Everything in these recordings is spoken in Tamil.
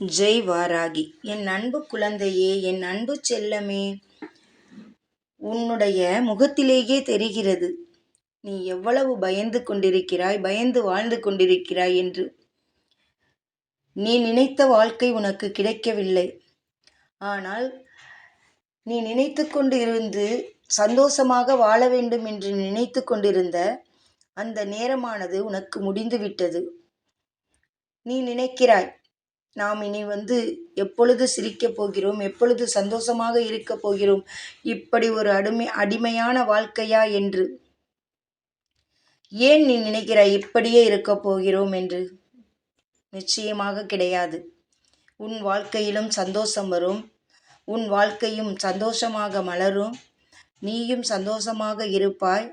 ஜெய் வாராகி என் அன்பு குழந்தையே என் அன்பு செல்லமே உன்னுடைய முகத்திலேயே தெரிகிறது. நீ எவ்வளவு பயந்து கொண்டிருக்கிறாய் பயந்து வாழ்ந்து கொண்டிருக்கிறாய் என்று. நீ நினைத்த வாழ்க்கை உனக்கு கிடைக்கவில்லை. ஆனால் நீ நினைத்து கொண்டிருந்து சந்தோஷமாக வாழ வேண்டும் என்று நினைத்து கொண்டிருந்த அந்த நேரமானது உனக்கு முடிந்துவிட்டது. நீ நினைக்கிறாய் நாம் இனி வந்து எப்பொழுது சிரிக்கப் போகிறோம்? எப்பொழுது சந்தோஷமாக இருக்கப் போகிறோம்? இப்படி ஒரு அடிமை அடிமையான வாழ்க்கையா என்று. ஏன் நீ நினைக்கிறாய் இப்படியே இருக்கப் போகிறோம் என்று? நிச்சயமாக கிடையாது. உன் வாழ்க்கையிலும் சந்தோஷம் வரும். உன் வாழ்க்கையும் சந்தோஷமாக மலரும். நீயும் சந்தோஷமாக இருப்பாய்.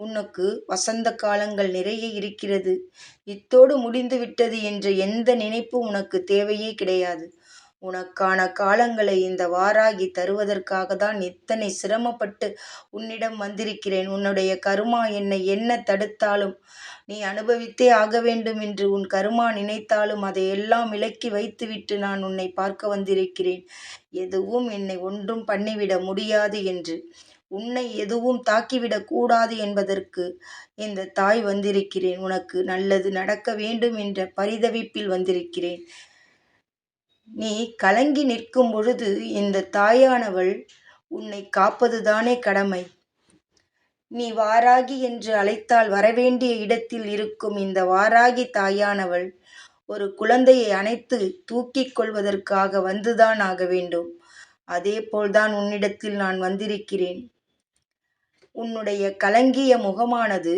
உனக்கு வசந்த காலங்கள் நிறைய இருக்கிறது. இத்தோடு முடிந்துவிட்டது என்ற எந்த நினைப்பும் உனக்கு தேவையே கிடையாது. உனக்கான காலங்களை இந்த வாராகி தருவதற்காக தான் இத்தனை சிரமப்பட்டு உன்னிடம் வந்திருக்கிறேன். உன்னுடைய கருமா என்னை என்ன தடுத்தாலும் நீ அனுபவித்தே ஆக வேண்டும் என்று உன் கருமா நினைத்தாலும் அதையெல்லாம் விலக்கி வைத்துவிட்டு நான் உன்னை பார்க்க வந்திருக்கிறேன். எதுவும் என்னை ஒன்றும் பண்ணிவிட முடியாது என்று உன்னை எதுவும் தாக்கிவிடக் கூடாது என்பதற்கு இந்த தாய் வந்திருக்கிறேன். உனக்கு நல்லது நடக்க வேண்டும் என்ற பரிதவிப்பில் வந்திருக்கிறேன். நீ கலங்கி நிற்கும் பொழுது இந்த தாயானவள் உன்னை காப்பதுதானே கடமை. நீ வாராகி என்று அழைத்தால் வரவேண்டிய இடத்தில் இருக்கும் இந்த வாராகி தாயானவள் ஒரு குழந்தையை அணைத்து தூக்கிக் கொள்வதற்காக வந்துதான் ஆக வேண்டும். அதே போல்தான் உன்னிடத்தில் நான் வந்திருக்கிறேன். உன்னுடைய கலங்கிய முகமானது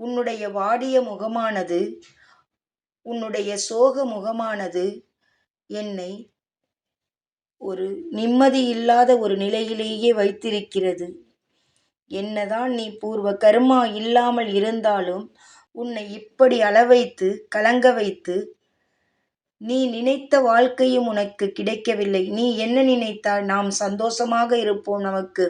உன்னுடைய வாடிய முகமானது உன்னுடைய சோக முகமானது என்னை ஒரு நிம்மதி இல்லாத ஒரு நிலையிலேயே வைத்திருக்கிறது. என்னதான் நீ பூர்வ கர்மா இல்லாமல் இருந்தாலும் உன்னை இப்படி அளவைத்து கலங்க வைத்து நீ நினைத்த வாழ்க்கையும் உனக்கு கிடைக்கவில்லை. நீ என்ன நினைத்தால் நாம் சந்தோஷமாக இருப்போம் நமக்கு.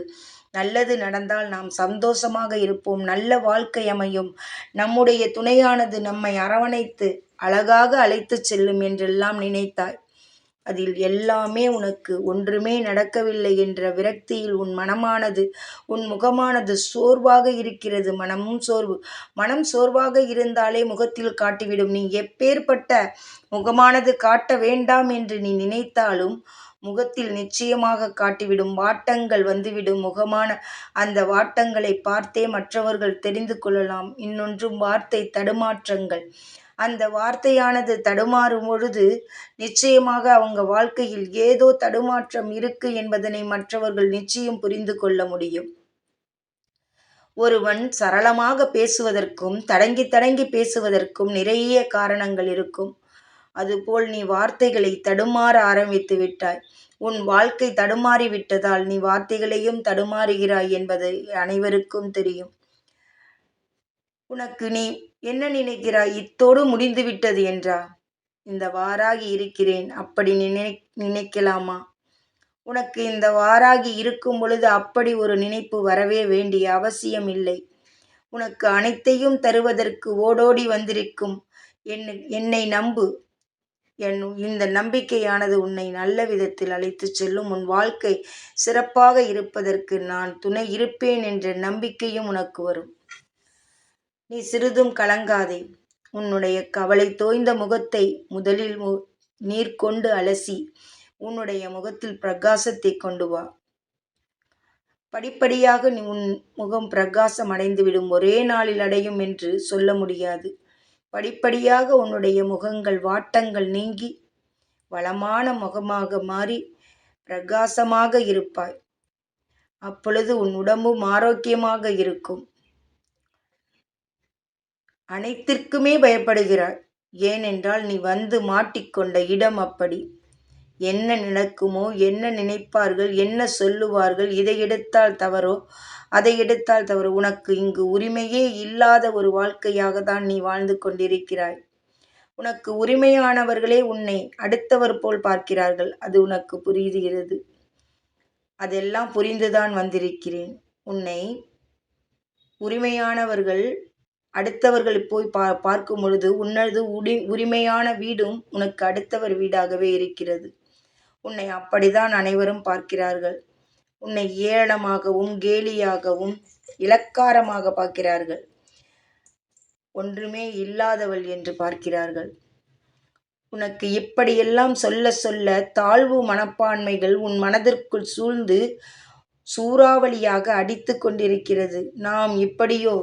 நல்லது நடந்தால் நாம் சந்தோஷமாக இருப்போம். நல்ல வாழ்க்கை அமையும். நம்முடைய துணையானது நம்மை அரவணைத்து அழகாக அழைத்து செல்லும் என்றெல்லாம் நினைத்தாய். அதில் எல்லாமே உனக்கு ஒன்றுமே நடக்கவில்லை என்ற விரக்தியில் உன் மனமானது உன் முகமானது சோர்வாக இருக்கிறது. மனமும் சோர்வு. மனம் சோர்வாக இருந்தாலே முகத்தில் காட்டிவிடும். நீ எப்பேற்பட்ட முகமானது காட்ட வேண்டாம் என்று நீ நினைத்தாலும் முகத்தில் நிச்சயமாக காட்டிவிடும் வாட்டங்கள் வந்துவிடும். முகமான அந்த வாட்டங்களை பார்த்தே மற்றவர்கள் தெரிந்து கொள்ளலாம். இன்னொன்றும் வார்த்தை தடுமாற்றங்கள். அந்த வார்த்தையானது தடுமாறும் பொழுது நிச்சயமாக அவங்க வாழ்க்கையில் ஏதோ தடுமாற்றம் இருக்கு என்பதனை மற்றவர்கள் நிச்சயம் புரிந்து கொள்ள முடியும். ஒருவன் சரளமாக பேசுவதற்கும் தடங்கி தடங்கி பேசுவதற்கும் நிறைய காரணங்கள் இருக்கும். அதுபோல் நீ வார்த்தைகளை தடுமாற ஆரம்பித்து விட்டாய். உன் வாழ்க்கை தடுமாறி விட்டதால் நீ வார்த்தைகளையும் தடுமாறுகிறாய் என்பது அனைவருக்கும் தெரியும். உனக்கு நீ என்ன நினைக்கிறாய்? இத்தோடு முடிந்து விட்டது என்றா? இந்த வாராகி இருக்கிறேன். அப்படி நினை நினைக்கலாமா? உனக்கு இந்த வாராகி இருக்கும் பொழுது அப்படி ஒரு நினைப்பு வரவே வேண்டிய அவசியம் இல்லை. உனக்கு அனைத்தையும் தருவதற்கு ஓடோடி வந்திருக்கும். என்னை நம்பு. என் இந்த நம்பிக்கையானது உன்னை நல்ல விதத்தில் அழைத்துச் செல்லும். உன் வாழ்க்கை சிறப்பாக இருப்பதற்கு நான் துணை இருப்பேன் என்ற நம்பிக்கையும் உனக்கு வரும். நீ சிறிதும் கலங்காதே. உன்னுடைய கவலை தோய்ந்த முகத்தை முதலில் நீர் கொண்டு அலசி உன்னுடைய முகத்தில் பிரகாசத்தை கொண்டு வா. படிப்படியாக நீ உன் முகம் பிரகாசம் அடைந்துவிடும் ஒரே நாளில் அடையும் என்று சொல்ல முடியாது. படிப்படியாக உன்னுடைய முகங்கள் வாட்டங்கள் நீங்கி வளமான முகமாக மாறி பிரகாசமாக இருப்பாய். அப்பொழுது உன் உடம்பும் ஆரோக்கியமாக இருக்கும். அனைத்திற்குமே பயப்படுகிறாய். ஏனென்றால் நீ வந்து மாட்டிக்கொண்ட இடம் அப்படி. என்ன நடக்குமோ என்ன நினைப்பார்கள் என்ன சொல்லுவார்கள் இதை எடுத்தால் தவறோ? அதை எடுத்தால் தவறு? உனக்கு இங்கு உரிமையே இல்லாத ஒரு வாழ்க்கையாக தான் நீ வாழ்ந்து கொண்டிருக்கிறாய். உனக்கு உரிமையானவர்களே உன்னை அடுத்தவர் போல் பார்க்கிறார்கள். அது உனக்கு புரிகிறது. அதெல்லாம் புரிந்துதான் வந்திருக்கிறேன். உன்னை உரிமையானவர்கள் அடுத்தவர்கள் போய் பா பார்க்கும் பொழுது உன்னது உரி உரிமையான வீடும் உனக்கு அடுத்தவர் வீடாகவே இருக்கிறது. உன்னை அப்படிதான் அனைவரும் பார்க்கிறார்கள். உன்னை ஏளனமாகவும் கேலியாகவும் இலக்காரமாக பார்க்கிறார்கள். ஒன்றுமே இல்லாதவள் என்று பார்க்கிறார்கள். உனக்கு இப்படியெல்லாம் சொல்ல சொல்ல தாழ்வு மனப்பான்மைகள் உன் மனதிற்குள் சூழ்ந்து சூறாவளியாக அடித்து கொண்டிருக்கிறது. நாம் இப்படியோ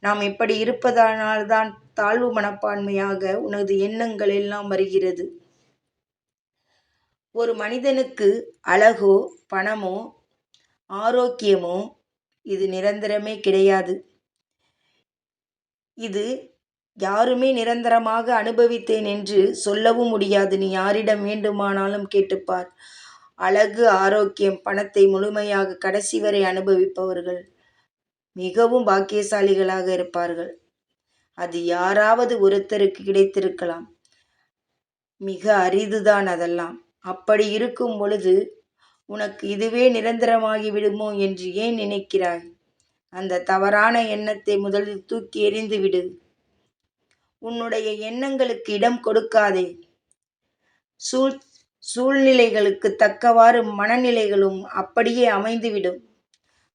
நாம் இப்படி இருப்பதனால்தான் தாழ்வு மனப்பான்மையாக உனது எண்ணங்கள் எல்லாம் வருகிறது. ஒரு மனிதனுக்கு அழகோ பணமோ ஆரோக்கியமோ இது நிரந்தரமே கிடையாது. இது யாருமே நிரந்தரமாக அனுபவித்தேன் என்று சொல்லவும் முடியாது. நீ யாரிடம் வேண்டுமானாலும் கேட்டுப்பார். அழகு ஆரோக்கியம் பணத்தை முழுமையாக கடைசி வரை அனுபவிப்பவர்கள் மிகவும் பாக்கியசாலிகளாக இருப்பார்கள். அது யாராவது ஒருத்தருக்கு கிடைத்திருக்கலாம். மிக அரிதுதான் அதெல்லாம். அப்படி இருக்கும் பொழுது உனக்கு இதுவே நிரந்தரமாகி விடுமோ என்று ஏன் நினைக்கிறாய்? அந்த தவறான எண்ணத்தை முதலில் தூக்கி எறிந்து விடு. உன்னுடைய எண்ணங்களுக்கு இடம் கொடுக்காதே. சூழ் சூழ்நிலைகளுக்கு தக்கவாறு மனநிலைகளும் அப்படியே அமைந்துவிடும்.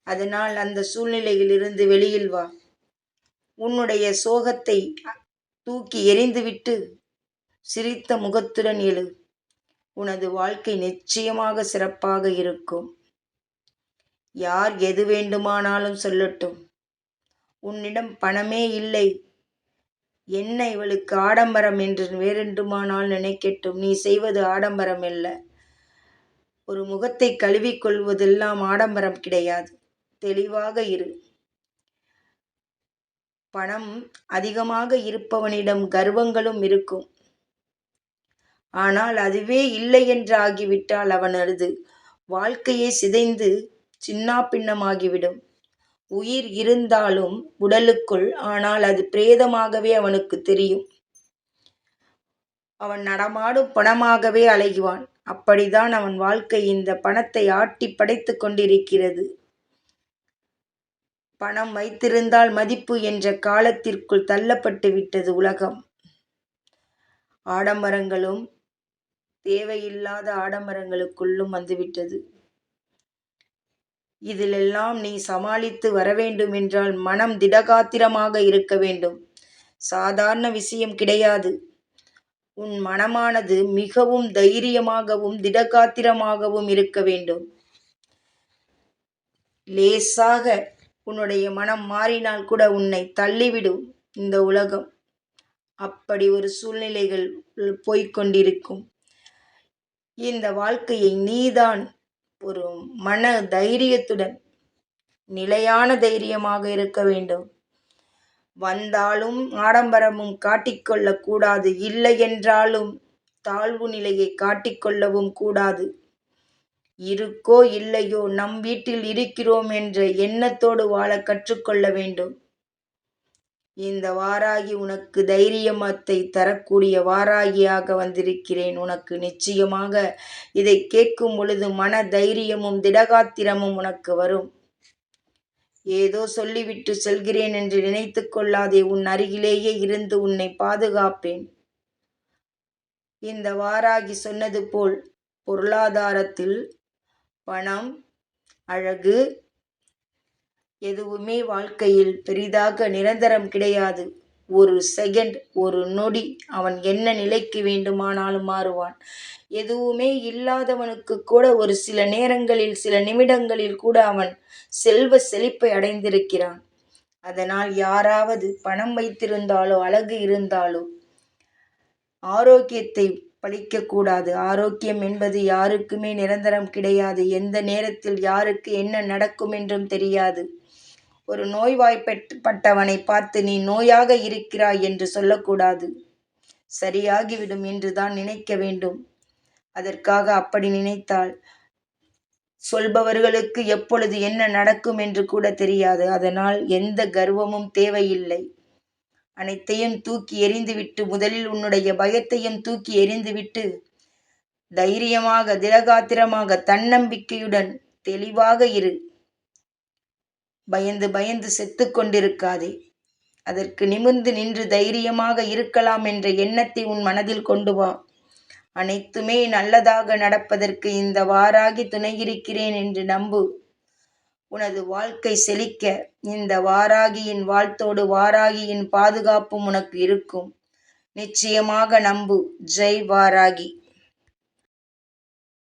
அதனால் அந்த சூழ்நிலையிலிருந்து வெளியில் வா. உன்னுடைய சோகத்தை தூக்கி எறிந்துவிட்டு சிரித்த முகத்துடன் எழு. உனது வாழ்க்கை நிச்சயமாக சிறப்பாக இருக்கும். யார் எது வேண்டுமானாலும் சொல்லட்டும். உன்னிடம் பணமே இல்லை. என்ன இவளுக்கு ஆடம்பரம் என்று வேறென்றுமானால் நினைக்கட்டும். நீ செய்வது ஆடம்பரம் அல்ல. ஒரு முகத்தை கழுவிக்கொள்வதெல்லாம் ஆடம்பரம் கிடையாது. தெளிவாக இரு. பணம் அதிகமாக இருப்பவனிடம் கர்வங்களும் இருக்கும். ஆனால் அதுவே இல்லை என்று ஆகிவிட்டால் அவனது வாழ்க்கையே சிதைந்து சின்னாபின்னமாகிவிடும் உயிர் இருந்தாலும் உடலுக்குள் ஆனால் அது பிரேதமாகவே அவனுக்கு தெரியும். அவன் நடமாடும் பணமாகவே அலைகுவான் அப்படிதான் அவன் வாழ்க்கை இந்த பணத்தை ஆட்டி படைத்து கொண்டிருக்கிறது. பணம் வைத்திருந்தால் மதிப்பு என்ற காலத்திற்குள் தள்ளப்பட்டு விட்டது உலகம். ஆடம்பரங்களும் தேவையில்லாத ஆடம்பரங்களுக்குள்ளும் வந்துவிட்டது. இதிலெல்லாம் நீ சமாளித்து வரவேண்டும் என்றால் மனம் திடகாத்திரமாக இருக்க வேண்டும். சாதாரண விஷயம் கிடையாது. உன் மனமானது மிகவும் தைரியமாகவும் திடகாத்திரமாகவும் இருக்க வேண்டும். லேசாக உன்னுடைய மனம் மாறினால் கூட உன்னை தள்ளிவிடும் இந்த உலகம். அப்படி ஒரு சூழ்நிலைகள் போய்கொண்டிருக்கும் இந்த வாழ்க்கையை நீதான் ஒரு மன தைரியத்துடன் நிலையான தைரியமாக இருக்க வேண்டும். வந்தாலும் ஆடம்பரமும் காட்டிக்கொள்ளக்கூடாது இல்லை என்றாலும் தாழ்வு நிலையை காட்டிக்கொள்ளவும் கூடாது. இருக்கோ இல்லையோ நம் வீட்டில் இருக்கிறோம் என்ற எண்ணத்தோடு வாழ கற்றுக்கொள்ள வேண்டும். இந்த வாராகி உனக்கு தைரியமத்தை தரக்கூடிய வாராகியாக வந்திருக்கிறேன். உனக்கு நிச்சயமாக இதை கேட்கும் பொழுது மன தைரியமும் திடகாத்திரமும் உனக்கு வரும். ஏதோ சொல்லிவிட்டு செல்கிறேன் என்று நினைத்து கொள்ளாதே உன் அருகிலேயே இருந்து உன்னை பாதுகாப்பேன். இந்த வாராகி சொன்னது போல் பொருளாதாரத்தில் பணம் அழகு எதுவுமே வாழ்க்கையில் பெரிதாக நிரந்தரம் கிடையாது. ஒரு செகண்ட் ஒரு நொடி அவன் என்ன நிலைக்கு வேண்டுமானாலும் மாறுவான். எதுவுமே இல்லாதவனுக்கு கூட ஒரு சில நேரங்களில் சில நிமிடங்களில் கூட அவன் செல்வ செழிப்பை அடைந்திருக்கிறான். அதனால் யாராவது பணம் வைத்திருந்தாலோ அழகு இருந்தாலோ ஆரோக்கியத்தை பழிக்கக்கூடாது ஆரோக்கியம் என்பது யாருக்குமே நிரந்தரம் கிடையாது. எந்த நேரத்தில் யாருக்கு என்ன நடக்கும் என்றும் தெரியாது. ஒரு நோய்வாய்ப்பட்டவனை பார்த்து நீ நோயாக இருக்கிறாய் என்று சொல்லக்கூடாது. சரியாகிவிடும் என்று தான் நினைக்க வேண்டும். அதற்காக அப்படி நினைத்தால் சொல்பவர்களுக்கு எப்பொழுது என்ன நடக்கும் என்று கூட தெரியாது. அதனால் எந்த கர்வமும் தேவையில்லை. அனைத்தையும் தூக்கி எறிந்துவிட்டு முதலில் உன்னுடைய பயத்தையும் தூக்கி எறிந்துவிட்டு தைரியமாக திரகாத்திரமாக தன்னம்பிக்கையுடன் தெளிவாக இரு. பயந்து பயந்து செத்து கொண்டிருக்காதே. அதற்கு நிமிர்ந்து நின்று தைரியமாக இருக்கலாம் என்ற எண்ணத்தை உன் மனதில் கொண்டு வா. அனைத்துமே நல்லதாக நடப்பதற்கு இந்த வாராகி துணை இருக்கிறேன் என்று நம்பு. உனது வாழ்க்கை செழிக்க இந்த வாராகியின் வாழ்த்தோடு வாராகியின் பாதுகாப்பும் உனக்கு இருக்கும். நிச்சயமாக நம்பு. ஜெய் வாராகி.